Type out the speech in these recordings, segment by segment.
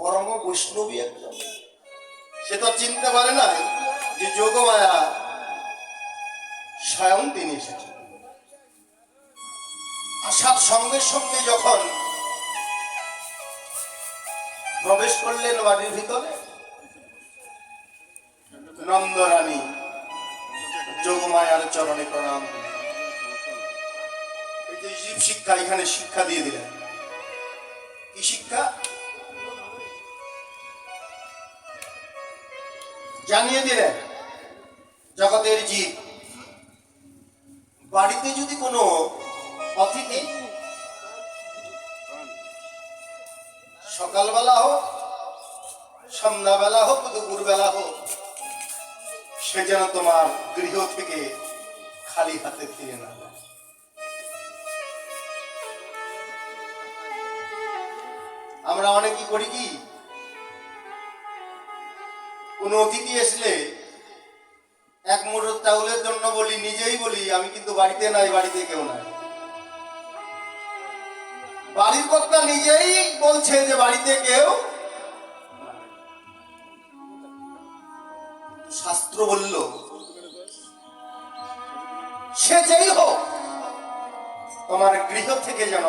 পরম বৈষ্ণবী একজন সে তো চিনতে পারে না যে যোগমায়া স্বয়ং তিনি এসেছেন। আসার সঙ্গে সঙ্গে যখন প্রবেশ করলেন বাড়ির ভিতরে, নন্দরানী যোগমায়ার চরণে প্রণাম শিক্ষা, এখানে শিক্ষা দিয়ে দিলেন। কি শিক্ষা? জানিয়ে দিলেন জগতের জীব বাড়িতে যদি কোনো অতিথি সকালবেলা হোক, সন্ধ্যাবেলা হোক, দুপুরবেলা হোক, সে যেন তোমার গৃহ থেকে খালি হাতে ফিরে না। আমরা অনেকেই করি কি কোন অতিথি আসলে এক মুঠো চাউলের জন্য বলি, নিজেই বলি, আমি কিন্তু বাড়িতে নাই, বাড়িতে কেউ নাই। বাড়ির কর্তা নিজেই বলছে যে বাড়িতে কেউ শাস্ত্র বলল, সে যেই হোক, তোমার গৃহ থেকে যেন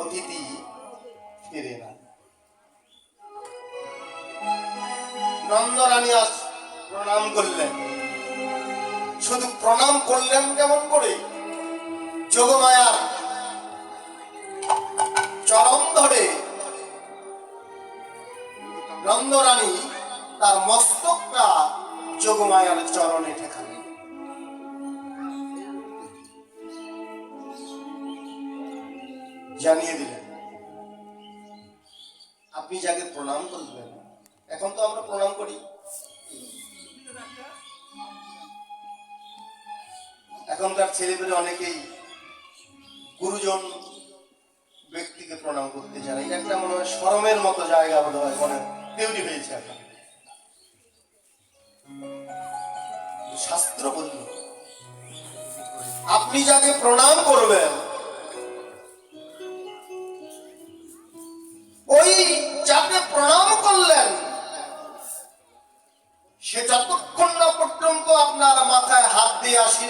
অতিথি ফিরে না। নন্দরানী আজ প্রণাম করলেন। শুধু প্রণাম করলেন কেমন করে? যোগমায়া চরম ধরে নন্দরানী তার মস্তকটা যোগমায়ার চরণে ঠেকালেন। জানিয়ে দিলেন, আপনি যাকে প্রণাম করবেন এখন তো আমরা প্রণাম করি। এখনকার ছেলেপেলে অনেকেই গুরুজন ব্যক্তিকে প্রণাম করতে চান এটা একটা মনে হয় শরমের মতো জায়গা বোধ হয়। মনে তৈরি হয়েছে এখন। শাস্ত্র বলল আপনি যাকে প্রণাম করবেন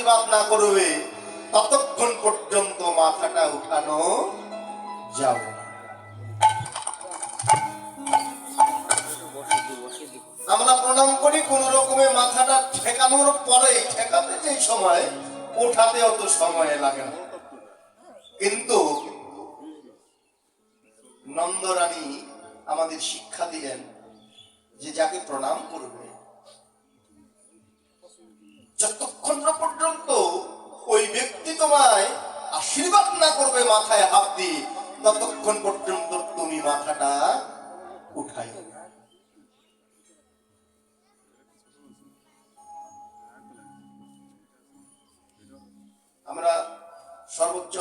আশীর্বাদ না করবে, ততক্ষণ পর্যন্ত মাথাটা উঠানো যাবে আমরা প্রণাম করি, কোন রকমে মাথাটা ঠেকানোর পরে, ঠেকাতে যে সময় ওঠাতে অত সময় লাগে না। কিন্তু নন্দরানী আমাদের শিক্ষা দিলেন যে যাকে প্রণাম করবে না পর্যন্ত ওই ব্যক্তি তোমায় আশীর্বাদ না করবে মাথায় হাত দিয়ে, ততক্ষণ পর্যন্ত তুমি মাথাটা উঠাই আমরা সর্বোচ্চ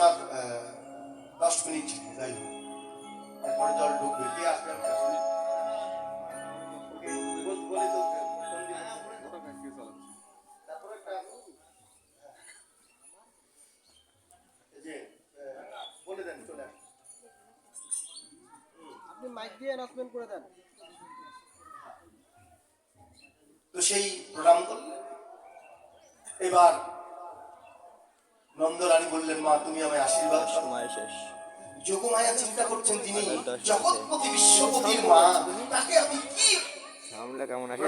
দশ মিনিট যাই তারপরে জল ঢুকবে। কে আসবে? মাইক দিয়ে অ্যানাউন্সমেন্ট করে দেন। তো সেই প্রণাম করলেন এবার নন্দরানী বললেন মা তুমি আমায় আশীর্বাদ সময় শেষ। যোগমায়া চিন্তা করছেন তিনি জগৎপতি বিশ্বপতির মা তাকে আমি কি কেমন আছে